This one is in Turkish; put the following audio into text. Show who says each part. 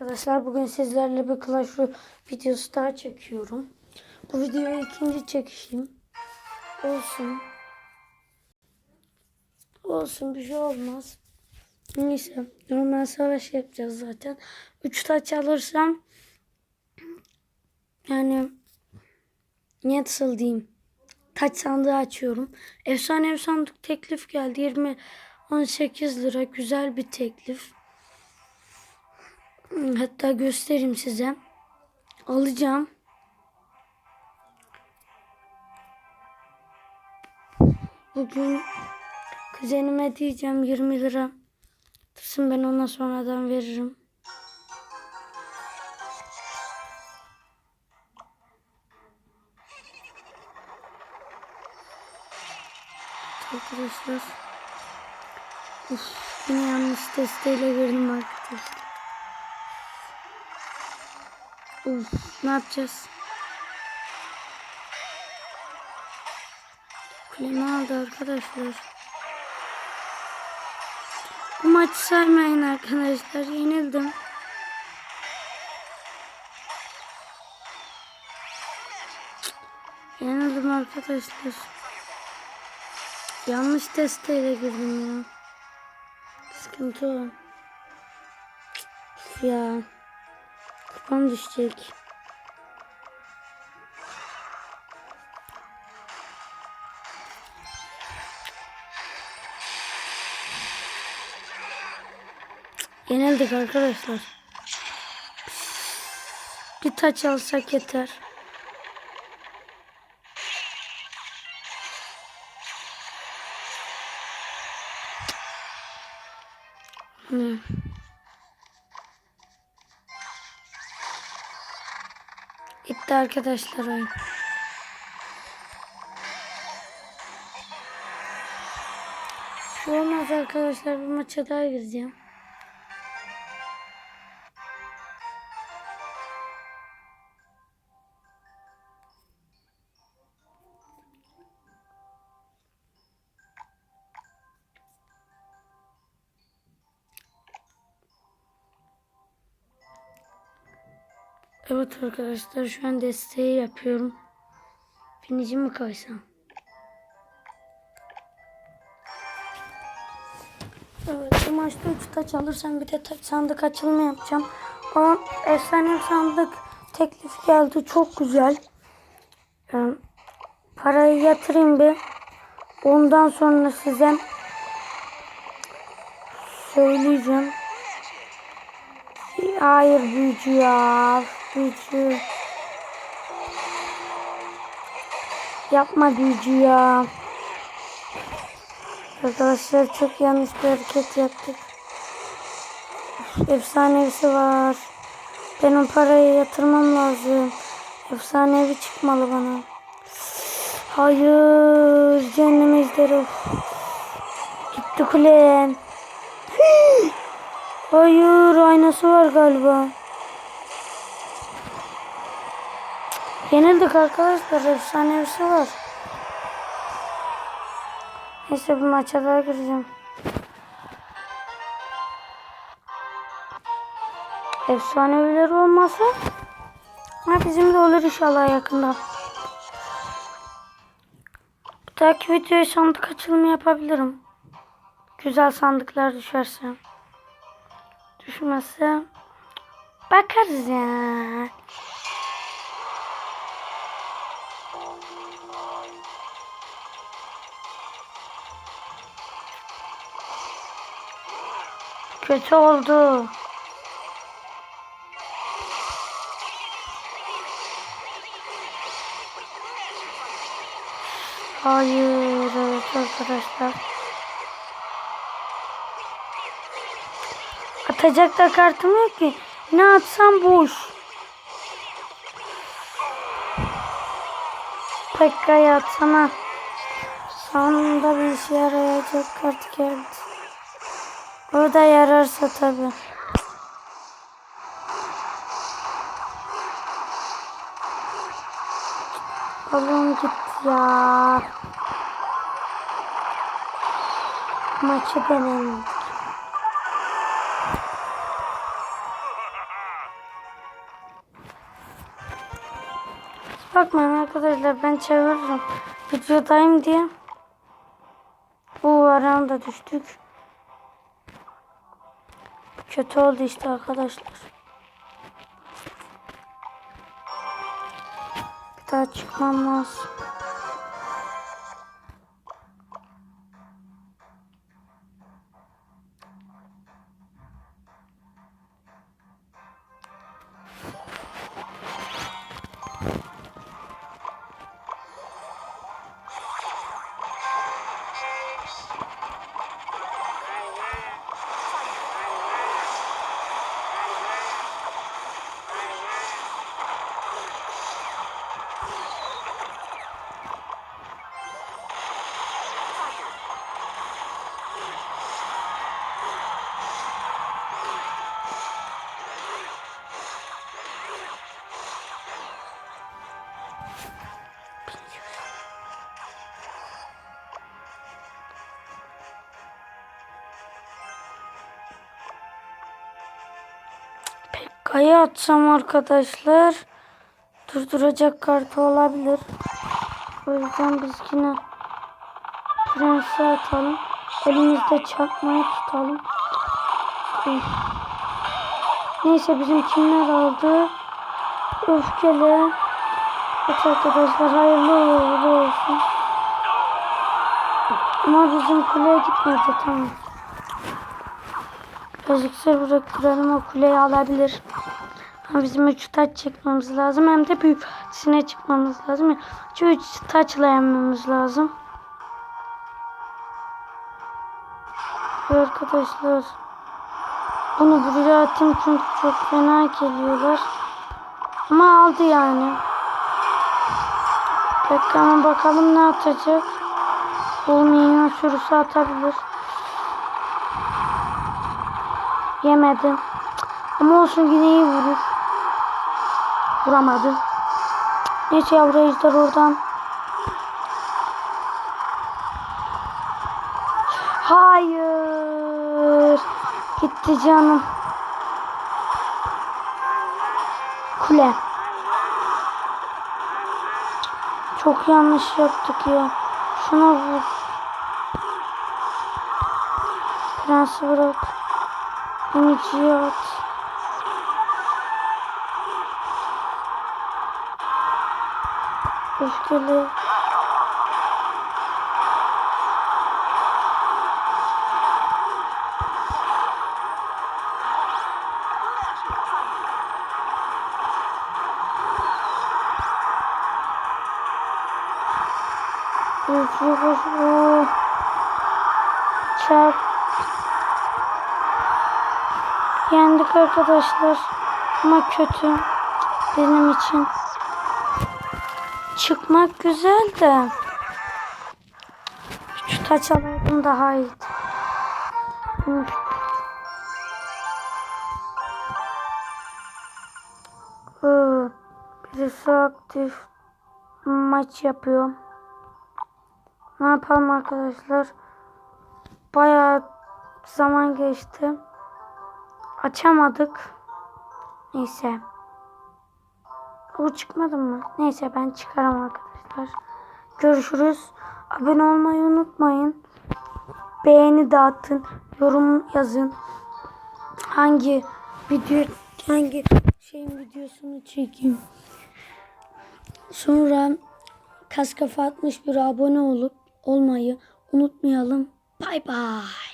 Speaker 1: Arkadaşlar bugün sizlerle bir Clash Royale videosu daha çekiyorum. Bu videoyu ikinci çekişim. Olsun. Olsun bir şey olmaz. Neyse normal savaş yapacağız zaten. 3 taç alırsam yani nasıl diyeyim taç sandığı açıyorum. Efsane sandık teklif geldi. 20 18 lira güzel bir teklif. Hatta göstereyim size. Alacağım. Bugün kuzenime diyeceğim 20 lira. Tırsın ben ona sonradan veririm. Arkadaşlar. Uf, yine yanlış testeyle girdim arkadaşlar. Uf, ne yapacağız? Kulemi aldı arkadaşlar. Bu maçı saymayın arkadaşlar. Yenildim. Yenildim arkadaşlar. Yanlış testeyle girdim ya. Sıkıntı o. Ya. Kafam düşecek. Yenildik arkadaşlar. Bir taç alsak yeter. Hmm. Gitti arkadaşlar oyun. Şu olmaz arkadaşlar bir maça daha gireceğim. Evet arkadaşlar şu an desteği yapıyorum. Finici mi koysam? Evet bu maçta 3 taç alırsam bir de taç sandık açılımı yapacağım. O efsane sandık teklif geldi çok güzel. Yani parayı yatırayım bir. Ondan sonra size söyleyeceğim. Hayır büyücü ya. Büyücü. Yapma büyücü ya. Arkadaşlar çok yanlış bir hareket yaptık. Efsanevisi var. Benim parayı yatırmam lazım. Efsanevi çıkmalı bana. Hayır. Cehennem ejderi. Gitti kulem. Hayır aynası var galiba. Yenildik arkadaşlar. Efsanevisi var. Neyse bir maça daha gireceğim. Efsaneviler olmasa ha bizim de olur inşallah yakında. Bir dahaki videoya sandık açılımı yapabilirim. Güzel sandıklar düşerse. Düşmezse bakarız ya. Kötü oldu. Hayır evet arkadaşlar. Atacak da kartım yok ki. Ne atsam boş. Pekka'yı atsana. Sonunda bir işe yarayacak kart geldi. O da yararsa tabi. Oğlum git ya. Maçı denelim. Bakmayın arkadaşlar ben çeviririm. Videodayım diye. Bu aranda düştük. Kötü oldu işte arkadaşlar. Bir daha çıkmam lazım. Pekka'yı atsam arkadaşlar durduracak kartı olabilir. O yüzden biz yine prensi atalım. Elimizde çakmayı tutalım. Neyse bizim kimler aldı? Öfkeli. Evet arkadaşlar hayırlı uğurlu olsun. Ama bizim kuleye gitmedi tamam. Fiziksel bıraktıralım o kuleyi alabilir. Ama bizim 3 taç çekmemiz lazım. Hem de büyük sine çıkmamız lazım. Şu 3 taçla yenmemiz lazım. Arkadaşlar bunu buraya atayım çünkü çok fena geliyorlar. Ama aldı yani. Bakalım bakalım ne atacak. Olmayan sürüsü atabilir. Yemedim. Ama olsun yine iyi vurur. Vuramadı. Neyse yavru ejder oradan. Hayır. Gitti canım. Kule. Çok yanlış yaptık ya. Şuna vur. Prensi bırak. Unici'yi at. Öfkeli. Hızlı. Çak. Yendik arkadaşlar. Ama kötü. Benim için. Çıkmak güzel de. Şu taç alaydım daha. Iı, Birisi aktif maç yapıyor. Ne yapalım arkadaşlar? Bayağı zaman geçti. Açamadık. Neyse. Bu çıkmadı mı? Neyse ben çıkarım arkadaşlar. Görüşürüz. Abone olmayı unutmayın. Beğeni dağıtın. Yorum yazın. Hangi video hangi şeyin videosunu çekeyim. Sonra Kaskafa 61 abone olup olmayı unutmayalım. Bay bay.